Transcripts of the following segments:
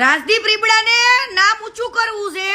રાજદીપ રીબડાને નામ ઊંચું કરવું છે.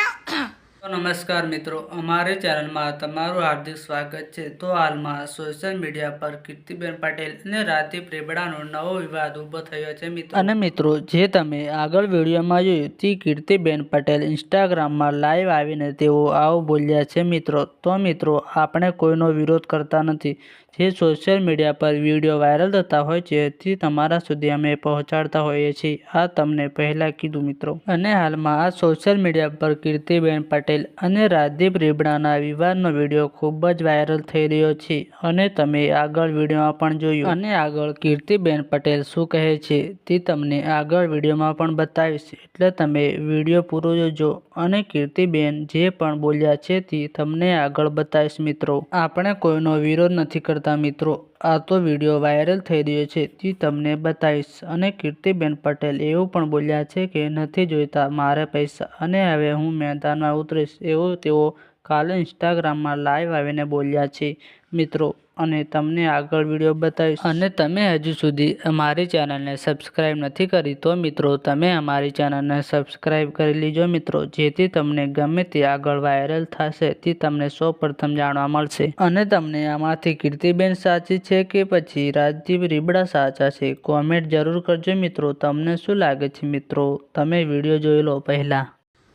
નમસ્કાર મિત્રો, અમારી ચેનલમાં તમારું હાર્દિક સ્વાગત છે. તો હાલમાં સોશિયલ મીડિયા પર કીર્તિબેન પટેલ અને રાધીપ રેબડાનો નવો વિવાદ ઊભો થયો છે મિત્રો. અને મિત્રો, જે તમે આગળ વિડીયોમાં જોયું તે કીર્તિબેન પટેલ ઇન્સ્ટાગ્રામમાં લાઈવ આવીને તેઓ આવું બોલ્યા છે મિત્રો. તો મિત્રો, આપણે કોઈનો વિરોધ કરતા નથી. જે સોશિયલ મીડિયા પર વીડિયો વાયરલ થતા હોય છે તે તમારા સુધી અમે પહોંચાડતા હોઈએ છીએ. આ તમને પહેલાં કીધું મિત્રો. અને હાલમાં આ સોશિયલ મીડિયા પર કીર્તિબેન પટેલ અને રાજદીપ રીબડાના વિવાદનો વીડિયો ખૂબ જ વાયરલ થઈ રહ્યો છે અને તમે આગળ વિડીયોમાં પણ જોયું. અને આગળ કીર્તિબેન પટેલ શું કહે છે તે તમને આગળ વિડીયોમાં પણ બતાવીશ. એટલે તમે વીડિયો પૂરો જોજો અને કીર્તિબેન જે પણ બોલ્યા છે તે તમને આગળ બતાવીશ મિત્રો. આપણે કોઈનો વિરોધ નથી કરતા મિત્રો. આ તો વીડિયો વાયરલ થઈ રહ્યો છે. તે તમને બતાવીશ. અને કીર્તિબેન પટેલ એવું પણ બોલ્યા છે કે નથી જોઈતા મારે પૈસા. અને હવે હું મેદાનમાં ઉતરીશ. એવું તેઓ કાલે ઇન્સ્ટાગ્રામમાં લાઈવ આવીને બોલ્યા છે. મિત્રો અને તમને આગળ વીડિયો બતાવીશ. અને તમે હજુ સુધી અમારી ચેનલને સબસ્ક્રાઈબ નથી કરી તો મિત્રો તમે અમારી ચેનલને સબસ્ક્રાઈબ કરી લીજો મિત્રો જેથી તમને ગમે તે આગળ વાયરલ થશે તે તમને સૌ પ્રથમ જાણવા મળશે. અને તમને આમાંથી કીર્તિબેન સાચી છે કે પછી રાજદીપ રીબડા સાચા છે કોમેન્ટ જરૂર કરજો મિત્રો તમને શું લાગે છે મિત્રો? તમે વીડિયો જોઈ લો પહેલા.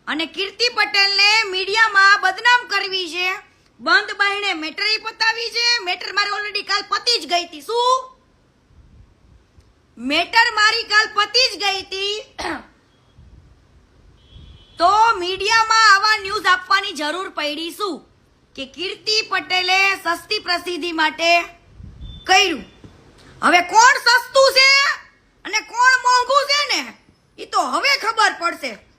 અને કીર્તિ પટેલને મીડિયામાં બદનામ કરવી બંધ બાઈને મેટર પતાવી છે. મેટર મારી ઓલરેડી કાલ પતી જ ગઈ હતી. શું? મેટર મારી કાલ પતી જ ગઈ હતી. તો મીડિયામાં આવા ન્યૂઝ આપવાની જરૂર પડી શું? કે કીર્તિ પટેલે સસ્તી પ્રસિદ્ધિ માટે કર્યું. હવે કોણ સસ્તું છે? અને કોણ મોંઘું છે ને? એ તો હવે ખબર પડશે.